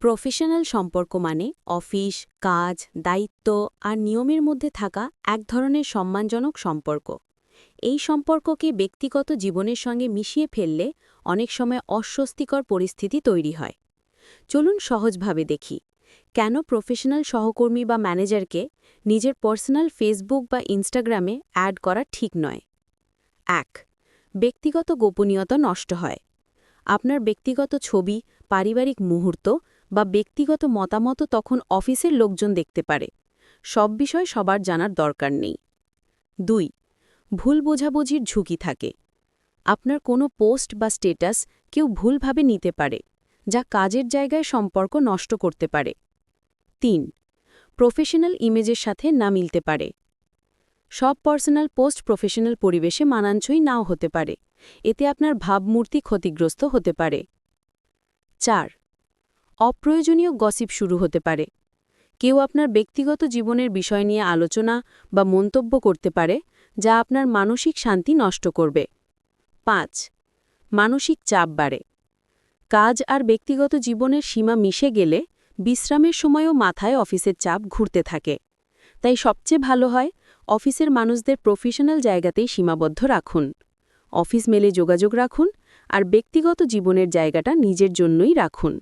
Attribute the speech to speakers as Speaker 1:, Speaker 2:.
Speaker 1: Professional সম্পর্ক মানে office, কাজ, দায়িত্ব আর নিয়মের মধ্যে থাকা এক ধরনের সম্মানজনক সম্পর্ক। এই সম্পর্ককে ব্যক্তিগত জীবনের সঙ্গে মিশিয়ে ফেললে অনেক সময় অস্বস্তিকর পরিস্থিতি তৈরি হয়। চলুন সহজভাবে দেখি। কেন প্রফেশনাল সহকর্মী বা ম্যানেজারকে নিজের পার্সোনাল ফেসবুক বা ইনস্টাগ্রামে অ্যাড করা ঠিক নয়? এক, ব্যক্তিগত গোপনীয়তা নষ্ট হয়। আপনার ব্যক্তিগত ছবি, পারিবারিক মুহূর্ত বা ব্যক্তিগত মতামত তখন অফিসের লোকজন দেখতে পারে। সব বিষয় সবার জানার দরকার নেই। দুই, ভুল বোঝাবুঝির ঝুঁকি থাকে। আপনার কোনো পোস্ট বা স্টেটাস কেউ ভুলভাবে নিতে পারে, যা কাজের জায়গায় সম্পর্ক নষ্ট করতে পারে। তিন, প্রফেশনাল ইমেজের সাথে না মিলতে পারে। সব পার্সোনাল পোস্ট প্রফেশনাল পরিবেশে মানানসই নাও হতে পারে। এতে আপনার ভাবমূর্তি ক্ষতিগ্রস্ত হতে পারে। চার অপ্রয়োজনীয় গসিপ শুরু হতে পারে। কেউ আপনার ব্যক্তিগত জীবনের বিষয় নিয়ে আলোচনা বা মন্তব্য করতে পারে, যা আপনার মানসিক শান্তি নষ্ট করবে। পাঁচ, মানসিক চাপ বাড়ে। কাজ আর ব্যক্তিগত জীবনের সীমা মিশে গেলে বিশ্রামের সময়ও মাথায় অফিসের চাপ ঘুরতে থাকে। তাই সবচেয়ে ভালো হয় অফিসের মানুষদের প্রফেশনাল জায়গাতেই সীমাবদ্ধ রাখুন। অফিস মেলে যোগাযোগ রাখুন আর ব্যক্তিগত জীবনের জায়গাটা নিজের জন্যই রাখুন।